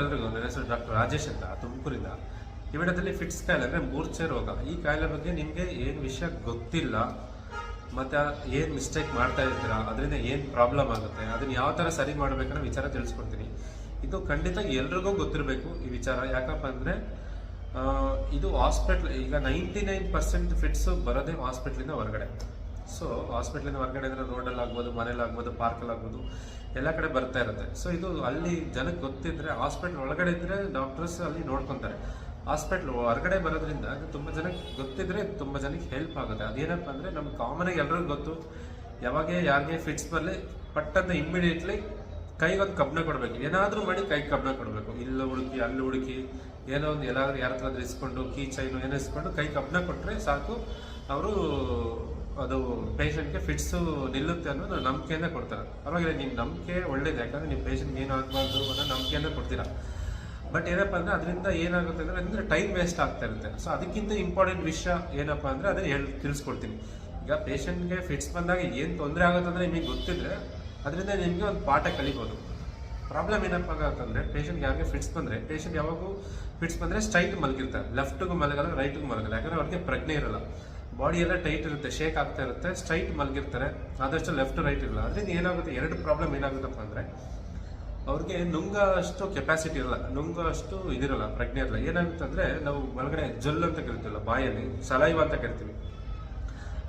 ಎಲ್ರಿಗೂ ನನ್ನ ಹೆಸರು ಡಾಕ್ಟರ್ ರಾಜೇಶ್ ಅಂತ, ತುಮಕೂರಿಂದ. ಈ ವಿಡಿಯೋದಲ್ಲಿ ಫಿಟ್ಸ್ ಕಾಯಿಲೆ ಅಂದರೆ ಮೂರ್ಛೆ ರೋಗ ಈ ಕಾಯಿಲೆ ಬಗ್ಗೆ ನಿಮಗೆ ಏನು ವಿಷಯ ಗೊತ್ತಿಲ್ಲ, ಮತ್ತು ಏನು ಮಿಸ್ಟೇಕ್ ಮಾಡ್ತಾ ಇರ್ತೀರಾ ಅದರಿಂದ ಏನು ಪ್ರಾಬ್ಲಮ್ ಆಗುತ್ತೆ, ಅದನ್ನು ಯಾವ ಥರ ಸರಿ ಮಾಡಬೇಕನ್ನೋ ವಿಚಾರ ತಿಳಿಸ್ಕೊಡ್ತೀನಿ. ಇದು ಖಂಡಿತ ಎಲ್ರಿಗೂ ಗೊತ್ತಿರಬೇಕು ಈ ವಿಚಾರ. ಯಾಕಪ್ಪ ಅಂದರೆ ಇದು ಹಾಸ್ಪಿಟ್ಲ್ ಈಗ ನೈಂಟಿ ನೈನ್ ಪರ್ಸೆಂಟ್ ಫಿಟ್ಸು ಬರೋದೇ ಹಾಸ್ಪಿಟ್ಲಿಂದ ಹೊರಗಡೆ. ಸೊ ಹಾಸ್ಪಿಟ್ಲಿಂದ ಹೊರಗಡೆ ಅಂದ್ರೆ ರೋಡಲ್ಲಿ ಆಗ್ಬೋದು, ಮನೇಲಿ ಆಗ್ಬೋದು ಪಾರ್ಕಲ್ಲಿ ಆಗ್ಬೋದು, ಎಲ್ಲ ಕಡೆ ಬರ್ತಾ ಇರುತ್ತೆ. ಸೊ ಇದು ಅಲ್ಲಿ ಜನಕ್ಕೆ ಗೊತ್ತಿದ್ರೆ ಹಾಸ್ಪಿಟ್ಲ್ ಒಳಗಡೆ ಇದ್ರೆ ಡಾಕ್ಟರ್ಸ್ ಅಲ್ಲಿ ನೋಡ್ಕೊಂತಾರೆ. ಹಾಸ್ಪಿಟ್ಲ್ ಹೊರಗಡೆ ಬರೋದ್ರಿಂದ ತುಂಬ ಜನಕ್ಕೆ ಗೊತ್ತಿದ್ರೆ ತುಂಬ ಜನಕ್ಕೆ ಹೆಲ್ಪ್ ಆಗುತ್ತೆ. ಅದೇನಪ್ಪ ಅಂದ್ರೆ ನಮ್ಗೆ ಆಗಿ ಎಲ್ರಿಗೂ ಗೊತ್ತು. ಯಾವಾಗ ಯಾರಿಗೆ ಫಿಟ್ಸ್ ಬರಲಿ ಪಟ್ಟಂತ ಇಮ್ಮಿಡಿಯೇಟ್ಲಿ ಕೈಗೊಂದು ಕಬ್ಬಣ ಕೊಡಬೇಕು. ಏನಾದರೂ ಮಾಡಿ ಕೈಗೆ ಕಬ್ಬಣ ಕೊಡಬೇಕು. ಇಲ್ಲ ಹುಡುಕಿ, ಅಲ್ಲಿ ಹುಡುಕಿ, ಏನೋ ಒಂದು ಎಲ್ಲಾದ್ರೂ ಯಾರ ಹತ್ರ ಇಸ್ಕೊಂಡು, ಕೀ ಚೈನು ಏನೋ ಇಸ್ಕೊಂಡು ಕೈ ಕಬ್ಬಣ ಕೊಟ್ಟರೆ ಸಾಕು. ಅವರು ಅದು ಪೇಷಂಟ್ಗೆ ಫಿಟ್ಸು ನಿಲ್ಲುತ್ತೆ ಅನ್ನೋದು ನಂಬಿಕೆಯಿಂದ ಕೊಡ್ತಾರೆ. ಪರವಾಗಿಲ್ಲ ನಿಮ್ಮ ನಂಬಿಕೆ ಒಳ್ಳೇದು, ಯಾಕಂದ್ರೆ ನಿಮ್ಮ ಪೇಷಂಟ್ಗೆ ಏನು ಆಗಬಾರ್ದು ಅನ್ನೋ ನಂಬಿಕೆಯಿಂದ ಕೊಡ್ತೀರಾ? ಬಟ್ ಏನಪ್ಪ ಅಂದ್ರೆ ಅದರಿಂದ ಏನಾಗುತ್ತೆ ಅಂದ್ರೆ ಅಂದ್ರೆ ಟೈಮ್ ವೇಸ್ಟ್ ಆಗ್ತಾ ಇರುತ್ತೆ. ಸೊ ಅದಕ್ಕಿಂತ ಇಂಪಾರ್ಟೆಂಟ್ ವಿಷಯ ಏನಪ್ಪ ಅಂದ್ರೆ ಅದನ್ನ ಹೇಳಿ, ತಿಳಿಸ್ಕೊಡ್ತೀನಿ. ಈಗ ಪೇಷಂಟ್ಗೆ ಫಿಟ್ಸ್ ಬಂದಾಗ ಏನು ತೊಂದರೆ ಆಗುತ್ತೆ ಅಂದ್ರೆ ನಿಮಗೆ ಗೊತ್ತಿದ್ರೆ ಅದರಿಂದ ನಿಮಗೆ ಒಂದು ಪಾಠ ಕಲಿಬೋದು. ಪ್ರಾಬ್ಲಮ್ ಏನಪ್ಪ ಅಂತಂದ್ರೆ ಪೇಷಂಟ್ ಯಾರಿಗೆ ಫಿಟ್ಸ್ ಬಂದ್ರೆ ಪೇಷಂಟ್ ಯಾವಾಗೂ ಫಿಟ್ಸ್ ಬಂದ್ರೆ ಸ್ಟ್ರೈಟ್ ಮಲಗಿರ್ತಾರೆ. ಲೆಫ್ಟಿಗೂ ಮಲಗಲ್ಲ ರೈಟ್ಗೂ ಮಲಗಲ್ಲ. ಯಾಕಂದರೆ ಅವ್ರಿಗೆ ಪ್ರಜ್ಞೆ ಇರಲ್ಲ. ಬಾಡಿ ಎಲ್ಲ ಟೈಟ್ ಇರುತ್ತೆ ಶೇಕ್ ಆಗ್ತಾ ಇರುತ್ತೆ ಸ್ಟ್ರೈಟ್ ಮಲಗಿರ್ತಾರೆ. ಆದಷ್ಟು ಲೆಫ್ಟ್ ರೈಟ್ ಇರಲ್ಲ. ಅದರಿಂದ ಏನಾಗುತ್ತೆ, ಎರಡು ಪ್ರಾಬ್ಲಮ್ ಏನಾಗುತ್ತಪ್ಪ ಅಂದರೆ, ಅವ್ರಿಗೆ ನುಂಗ ಅಷ್ಟು ಕೆಪಾಸಿಟಿ ಇರಲ್ಲ ನುಂಗ ಅಷ್ಟು ಇದಿರಲ್ಲ, ಪ್ರಜ್ಞೆ ಇರಲ್ಲ. ಏನಾಗುತ್ತೆ ಅಂದರೆ, ನಾವು ಒಳಗಡೆ ಜಲ್ ಅಂತ ಕರಿತೀವಲ್ಲ, ಬಾಯಲ್ಲಿ, ಸಲೈವ ಅಂತ ಕರಿತೀವಿ.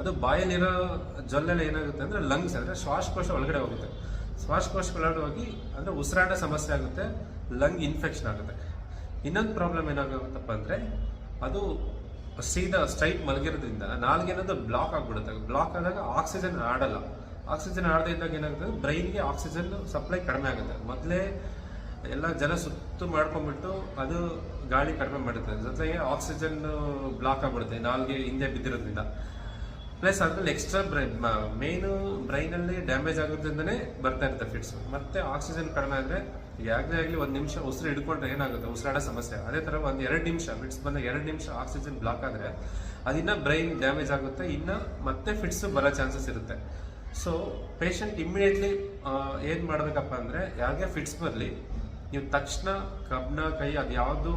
ಅದು ಬಾಯಲ್ಲಿರೋ ಜೊಲ್ಲೆಲ್ಲ ಏನಾಗುತ್ತೆ ಅಂದರೆ ಲಂಗ್ಸ್ ಅಂದರೆ ಶ್ವಾಸಕೋಶ ಒಳಗಡೆ ಹೋಗುತ್ತೆ. ಶ್ವಾಸಕೋಶ ಒಳಗಡೆ ಹೋಗಿ, ಅಂದರೆ ಉಸಿರಾಟ ಸಮಸ್ಯೆ ಆಗುತ್ತೆ ಲಂಗ್ ಇನ್ಫೆಕ್ಷನ್ ಆಗುತ್ತೆ. ಇನ್ನೊಂದು ಪ್ರಾಬ್ಲಮ್ ಏನಾಗುತ್ತಪ್ಪ ಅಂದರೆ, ಅದು ಸೀದಾ ಸ್ಟ್ರೈಟ್ ಮಲಗಿರೋದ್ರಿಂದ ನಾಲ್ಗೆ ಏನಾದ್ರು ಬ್ಲಾಕ್ ಆಗ್ಬಿಡುತ್ತೆ. ಬ್ಲಾಕ್ ಆದಾಗ ಆಕ್ಸಿಜನ್ ಆಡಲ್ಲ. ಆಕ್ಸಿಜನ್ ಆಡದೇ ಇದ್ದಾಗ ಏನಾಗುತ್ತೆ? ಬ್ರೈನ್ಗೆ ಆಕ್ಸಿಜನ್ ಸಪ್ಲೈ ಕಡಿಮೆ ಆಗುತ್ತೆ. ಮೊದಲೇ ಎಲ್ಲ ಜನ ಸುತ್ತು ಮಾಡ್ಕೊಂಡ್ಬಿಟ್ಟು ಅದು ಗಾಳಿ ಕಡಿಮೆ ಮಾಡುತ್ತೆ ಜೊತೆಗೆ ಆಕ್ಸಿಜನ್ ಬ್ಲಾಕ್ ಆಗ್ಬಿಡುತ್ತೆ ನಾಲ್ಗೆ ಹಿಂದೆ ಬಿದ್ದಿರೋದ್ರಿಂದ. ಪ್ಲಸ್ ಅದ್ರಲ್ಲಿ ಎಕ್ಸ್ಟ್ರಾ ಬ್ರೈನ್ ಮೇನು ಬ್ರೈನಲ್ಲಿ ಡ್ಯಾಮೇಜ್ ಆಗೋದ್ರಿಂದನೇ ಬರ್ತಾ ಇರುತ್ತೆ ಫಿಟ್ಸ್ ಮತ್ತೆ ಆಕ್ಸಿಜನ್ ಕಡಿಮೆ ಆದರೆ ಯಾಗಲೇ ಆಗಲಿ ಒಂದು ನಿಮಿಷ ಉಸಿರು ಹಿಡ್ಕೊಂಡ್ರೆ ಏನಾಗುತ್ತೆ? ಉಸಿರಾಡೋ ಸಮಸ್ಯೆ. ಅದೇ ಥರ ಒಂದು ಎರಡು ನಿಮಿಷ ಫಿಟ್ಸ್ ಬಂದಾಗ ಎರಡು ನಿಮಿಷ ಆಕ್ಸಿಜನ್ ಬ್ಲಾಕ್ ಆದರೆ ಅದಿನ್ನ ಬ್ರೈನ್ ಡ್ಯಾಮೇಜ್ ಆಗುತ್ತೆ. ಇನ್ನ ಮತ್ತೆ ಫಿಟ್ಸ್ ಬರೋ ಚಾನ್ಸಸ್ ಇರುತ್ತೆ. ಸೊ ಪೇಷಂಟ್ ಇಮ್ಮಿಡಿಯೇಟ್ಲಿ ಏನು ಮಾಡಬೇಕಪ್ಪ ಅಂದರೆ ಯಾರಿಗೆ ಫಿಟ್ಸ್ ಬರಲಿ, ನೀವು ತಕ್ಷಣ ಕಬ್ನ, ಕೈ ಅದು ಯಾವುದು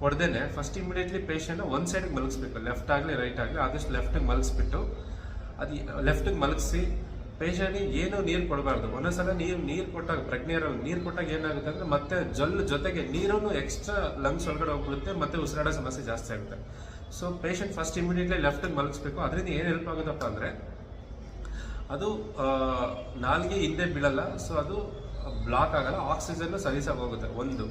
ಕೊಡ್ದೇನೆ ಫಸ್ಟ್ ಇಮಿಡಿಯೇಟ್ಲಿ ಪೇಷಂಟ್ ಒಂದು ಸೈಡ್ಗೆ ಮಲಗಿಸ್ಬೇಕು ಲೆಫ್ಟ್ ಆಗಲಿ ರೈಟ್ ಆಗಲಿ, ಆದಷ್ಟು ಲೆಫ್ಟಿಗೆ ಮಲಗಿಸ್ಬಿಟ್ಟು, ಅದು ಲೆಫ್ಟಿಗೆ ಮಲಗಿಸಿ ಪೇಷಂಟಿಗೆ ಏನು ನೀರು ಕೊಡಬಾರ್ದು. ಒಂದೊಂದ್ಸಲ ನೀರು ನೀರು ಕೊಟ್ಟಾಗ ಪ್ರಜ್ಞೆ ಇರೋ ನೀರು ಕೊಟ್ಟಾಗ ಏನಾಗುತ್ತೆ ಅಂದರೆ, ಮತ್ತೆ ಜಲ್ಲು ಜೊತೆಗೆ ನೀರನ್ನು ಎಕ್ಸ್ಟ್ರಾ ಲಂಗ್ಸ್ ಒಳಗಡೆ ಹೋಗ್ಬಿಡುತ್ತೆ, ಮತ್ತೆ ಉಸಿರಾಡೋ ಸಮಸ್ಯೆ ಜಾಸ್ತಿ ಆಗುತ್ತೆ. ಸೊ ಪೇಷಂಟ್ ಫಸ್ಟ್ ಇಮಿಡಿಯೇಟ್ಲಿ ಲೆಫ್ಟಿಗೆ ಮಲಗಿಸ್ಬೇಕು. ಅದರಿಂದ ಏನು ಹೆಲ್ಪ್ ಆಗುತ್ತಪ್ಪ ಅಂದರೆ, ಅದು ನಾಲ್ಗೆ ಹಿಂದೆ ಬೀಳಲ್ಲ ಸೊ ಅದು ಬ್ಲಾಕ್ ಆಗಲ್ಲ ಆಕ್ಸಿಜನ್ ಸಲೀಸಾಗಿ ಹೋಗುತ್ತೆ, ಒಂದು.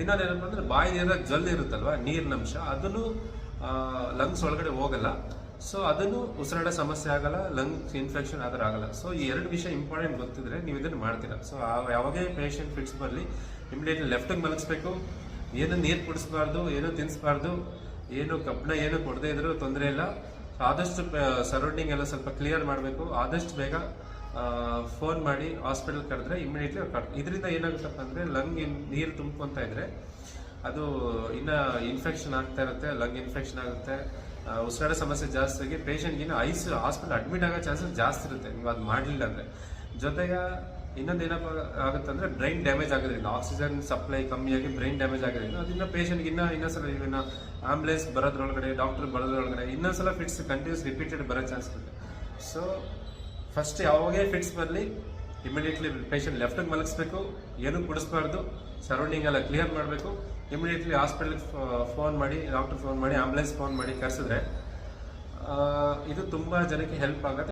ಇನ್ನೊಂದು ಏನಪ್ಪ ಅಂದ್ರೆ ಬಾಯಿಲಿರೋ ಜಲ್ ಇರುತ್ತಲ್ವ, ನೀರಿನ ಅಂಶ, ಅದನ್ನು ಲಂಗ್ಸ್ ಒಳಗಡೆ ಹೋಗಲ್ಲ. ಸೊ ಅದನ್ನು ಉಸಿರಾಡೋ ಸಮಸ್ಯೆ ಆಗಲ್ಲ ಲಂಗ್ಸ್ ಇನ್ಫೆಕ್ಷನ್ ಆದ್ರೆ ಆಗಲ್ಲ. ಸೊ ಈ ಎರಡು ವಿಷಯ ಇಂಪಾರ್ಟೆಂಟ್ ಗೊತ್ತಿದ್ರೆ ನೀವು ಇದನ್ನು ಮಾಡ್ತೀರಾ. ಸೊ ಯಾವಾಗೇ ಪೇಷಂಟ್ ಫಿಟ್ಸ್ ಬರಲಿ ಇಮಿಡಿಯೇಟ್ಲಿ ಲೆಫ್ಟಿಗೆ ಮಲಗಿಸ್ಬೇಕು. ಏನು ನೀರು ಕುಡಿಸ್ಬಾರ್ದು, ಏನು ತಿನ್ನಿಸ್ಬಾರ್ದು ಏನು ಕಬ್ಬಣ ಏನು ಕೊಡದೇ ಇದ್ರೂ ತೊಂದರೆ ಇಲ್ಲ. ಆದಷ್ಟು ಸರೌಂಡಿಂಗ್ ಎಲ್ಲ ಸ್ವಲ್ಪ ಕ್ಲಿಯರ್ ಮಾಡಬೇಕು. ಆದಷ್ಟು ಬೇಗ ಫೋನ್ ಮಾಡಿ ಹಾಸ್ಪಿಟಲ್ ಕರೆದ್ರೆ ಇಮಿಡಿಯೇಟ್ಲಿ ಇದರಿಂದ ಏನಾಗುತ್ತಪ್ಪ ಅಂದರೆ ಲಂಗ್ ನೀರು ತುಂಬ್ಕೊತಾ ಇದ್ರೆ ಅದು ಇನ್ನು ಇನ್ಫೆಕ್ಷನ್ ಆಗ್ತಾ ಇರುತ್ತೆ ಲಂಗ್ ಇನ್ಫೆಕ್ಷನ್ ಆಗುತ್ತೆ. ಆ, ಉಸಿರಾಡೋ ಸಮಸ್ಯೆ ಜಾಸ್ತಿ ಆಗಿ ಪೇಷಂಟ್ಗಿನ್ನ ಐಸ್ ಹಾಸ್ಪಿಟಲ್ ಅಡ್ಮಿಟ್ ಆಗೋ ಚಾನ್ಸಸ್ ಜಾಸ್ತಿ ಇರುತ್ತೆ. ನೀವು ಅದು ಮಾಡಲಿಲ್ಲ ಅಂದರೆ. ಜೊತೆಗೆ ಇನ್ನೊಂದು ಏನಪ್ಪ ಆಗುತ್ತೆ ಅಂದ್ರೆ ಬ್ರೈನ್ ಡ್ಯಾಮೇಜ್ ಆಗೋದ್ರಿಂದ ಆಕ್ಸಿಜನ್ ಸಪ್ಲೈ ಕಮ್ಮಿಯಾಗಿ ಬ್ರೈನ್ ಡ್ಯಾಮೇಜ್ ಆಗೋದ್ರಿಂದ ಅದನ್ನ ಪೇಷಂಟ್ಗೆ ಇನ್ನೊಂದು ಇನ್ನೊಂದ್ಸಲ ಇವನ್ನ ಆಂಬುಲೆನ್ಸ್ ಬರೋದ್ರೊಳಗಡೆ ಡಾಕ್ಟರ್ ಬರೋದ್ರೊಳಗಡೆ ಇನ್ನೊಂದ್ಸಲ ಫಿಟ್ಸ್ ಕಂಟಿನ್ಯೂಸ್ ರಿಪೀಟೆಡ್ ಬರೋ ಚಾನ್ಸ್ ಇರುತ್ತೆ. ಸೊ ಫಸ್ಟ್ ಯಾವಾಗೇ ಫಿಟ್ಸ್ ಬರಲಿ ಇಮಿಡಿಯೇಟ್ಲಿ ಪೇಷಂಟ್ ಲೆಫ್ಟಿಗೆ ಮಲಗಿಸ್ಬೇಕು, ಏನು ಕುಡಿಸ್ಬಾರ್ದು ಸರೌಂಡಿಂಗ್ ಎಲ್ಲ ಕ್ಲಿಯರ್ ಮಾಡಬೇಕು. ಇಮಿಡಿಯೇಟ್ಲಿ ಹಾಸ್ಪಿಟಲ್ಗೆ ಫೋನ್ ಮಾಡಿ ಡಾಕ್ಟರ್ ಫೋನ್ ಮಾಡಿ ಆಂಬುಲೆನ್ಸ್ ಫೋನ್ ಮಾಡಿ ಕರೆಸಿದ್ರೆ ಇದು ತುಂಬ ಜನಕ್ಕೆ ಹೆಲ್ಪ್ ಆಗುತ್ತೆ.